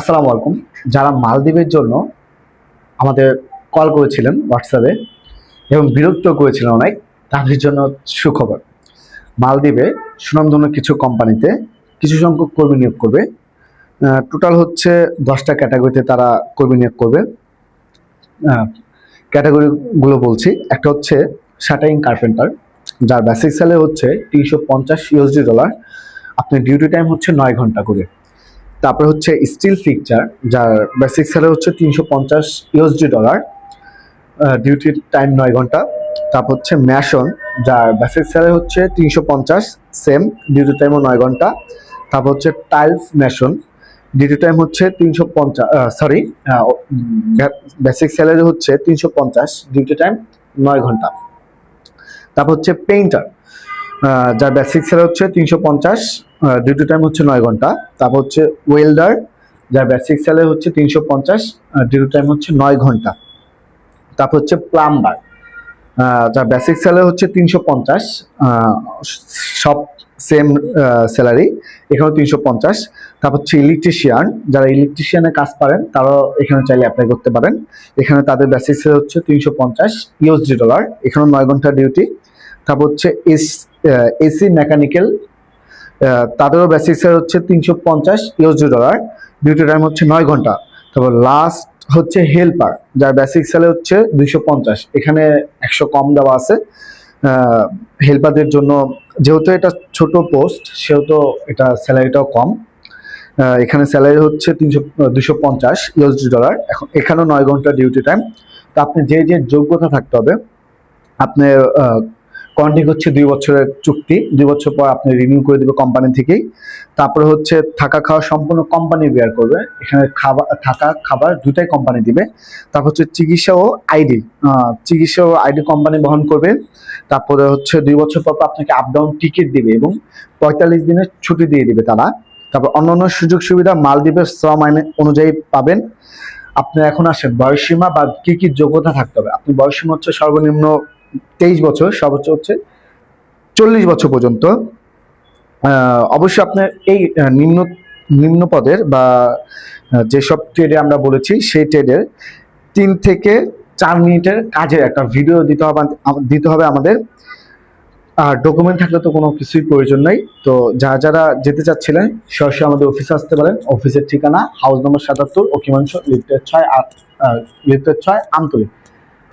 আসসালামু আলাইকুম। যারা মালদ্বীপের জন্য আমাদের কল করেছিলেন হোয়াটসঅ্যাপে এবং বিরক্ত করেছিলেন অনেক, তাদের জন্য সুখবর। মালদ্বীপে সুনামধন্য কিছু কোম্পানিতে কিছু সংখ্যক কর্মী নিয়োগ করবে। টোটাল হচ্ছে দশটা ক্যাটাগরিতে তারা কর্মী নিয়োগ করবে। ক্যাটাগরিগুলো বলছি। একটা হচ্ছে শাটারিং কার্পেন্টার যার বেসিক স্যালারি হচ্ছে তিনশো পঞ্চাশ ইউএসডি ডলার আপনার ডিউটি টাইম হচ্ছে নয় ঘণ্টা করে। তারপর হচ্ছে স্টিল ফিকচার যার বেসিক স্যালারি হচ্ছে তিনশো পঞ্চাশ ইউএসডি ডলার ডিউটির টাইম নয় ঘণ্টা। তারপর হচ্ছে ম্যাশন, যার বেসিক স্যালারি হচ্ছে তিনশো পঞ্চাশ সেম ডিউটি টাইমও নয় ঘণ্টা। তারপর হচ্ছে টাইলস ম্যাশন ডিউটি টাইম হচ্ছে তিনশো পঞ্চাশ সরি বেসিক স্যালারি হচ্ছে তিনশো পঞ্চাশ ডিউটি টাইম নয় ঘণ্টা। তারপর হচ্ছে পেইন্টার যার বেসিক স্যালারি হচ্ছে তিনশো পঞ্চাশ ডিউটি টাইম হচ্ছে নয় ঘণ্টা। তারপর হচ্ছে ওয়েল্ডার যার বেসিক স্যালারি হচ্ছে তিনশো পঞ্চাশ ডিউটি টাইম হচ্ছে নয় ঘণ্টা। তারপর হচ্ছে প্লাম্বার যার বেসিক স্যালারি হচ্ছে তিনশো পঞ্চাশ সব সেম স্যালারি এখানেও তিনশো পঞ্চাশ। তারপর হচ্ছে ইলেকট্রিশিয়ান যারা ইলেকট্রিশিয়ানের কাজ পারেন, তারাও এখানে চাইলে অ্যাপ্লাই করতে পারেন। এখানে তাদের বেসিক স্যালারি হচ্ছে তিনশো পঞ্চাশ ইউএসডি ডলার এখানেও নয় ঘণ্টা ডিউটি তারপর হচ্ছে এস এসি মেকানিক্যাল তাদেরও বেসিক স্যালারি হচ্ছে তিনশো পঞ্চাশ ইউএসডি ডলার ডিউটি টাইম হচ্ছে নয় ঘণ্টা। তারপর লাস্ট হচ্ছে হেল্পার যার বেসিক স্যালারি হচ্ছে দুইশো পঞ্চাশ। এখানে একশো কম দেওয়া আছে। হেল্পারদের জন্য যেহেতু এটা ছোট পোস্ট সেহেতু এটা স্যালারিটাও কম। এখানে স্যালারি হচ্ছে তিনশো দুশো পঞ্চাশ ইউএসডি ডলার এখন এখানেও নয় ঘণ্টা ডিউটি টাইম তো আপনি যে যে যোগ্যতা থাকতে হবে আপনার কন্ট্রাক্ট হচ্ছে দুই বছরের চুক্তি, দুই বছর পর আপনি রিনিউ করে দেবে কোম্পানি থেকেই। তারপরে হচ্ছে থাকা খাওয়া সম্পূর্ণ কোম্পানি বেয়ার করবে। এখানে খাবার, থাকা খাবার দুটাই কোম্পানি দিবে। তারপর হচ্ছে চিকিৎসা ও আইডি চিকিৎসা ও আইডি কোম্পানি বহন করবে। তারপরে হচ্ছে দুই বছর পর পর আপনাকে আপ ডাউন টিকিট দিবে এবং পঁয়তাল্লিশ দিনের ছুটি দিয়ে দিবে তারা। তারপর অন্যান্য সুযোগ সুবিধা মালদ্বীপের শ্রম আইন অনুযায়ী পাবেন। আপনি এখন আসেন বয়সীমা বা কি কি যোগ্যতা থাকতে হবে? আপনি বয়সীমা হচ্ছে সর্বনিম্ন তেইশ বছর, সর্বোচ্চ হচ্ছে চল্লিশ বছর পর্যন্ত। অবশ্যই আপনার এই নিম্ন নিম্ন পদের বা যেসব ট্রেডে আমরা বলেছি, সেই ট্রেডের তিন থেকে চার মিনিটের কাজের একটা ভিডিও দিতে হবে দিতে হবে আমাদের। আর ডকুমেন্ট থাকলে তো কোনো কিছুই প্রয়োজন নেই। তো যারা যারা যেতে চাচ্ছিলেন, সরাসরি আমাদের অফিসে আসতে পারেন। অফিসের ঠিকানা হাউস নম্বর সাতাত্তর, অকিমাংশ, লিফটের ছয় আট লিফটের ছয়, আমতলি।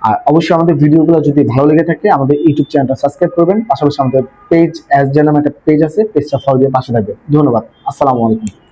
আর অবশ্যই আমাদের ভিডিওগুলো যদি ভালো লেগে থাকে, আমাদের ইউটিউব চ্যানেলটা সাবস্ক্রাইব করবেন। পাশাপাশি আমাদের পেজ অ্যাজ যে একটা পেজ আছে পেজটা ফলো দিয়ে পাশে থাকবে ধন্যবাদ। আসসালামু আলাইকুম।